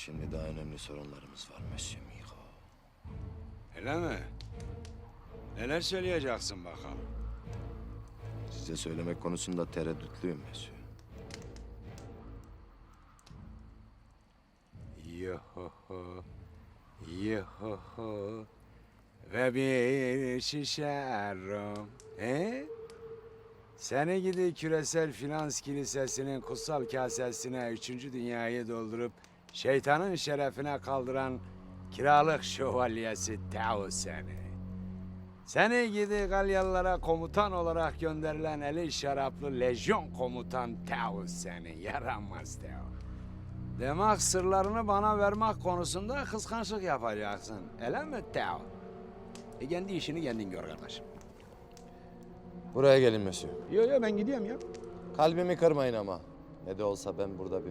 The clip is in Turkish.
şimdi daha önemli sorunlarımız var Monsieur Miro. Öyle mi? Neler söyleyeceksin bakalım? Size söylemek konusunda tereddütlüyüm Monsieur. Yohoho, yohoho ve bir şişe rum. He? Seni gidi küresel finans kilisesinin kutsal kasesine üçüncü dünyayı doldurup şeytanın şerefine kaldıran kiralık şövalyesi Tao seni. Seni gidi Galyalılara komutan olarak gönderilen eli şaraplı lejyon komutan Tao seni. Yaramaz Tao. Demek sırlarını bana vermek konusunda kıskançlık yapacaksın. Öyle mi Teo? E kendi işini kendin gör kardeşim. Buraya gelin Monsieur. Yo yo ben gidiyorum ya. Kalbimi kırmayın ama. Ne de olsa ben burada bir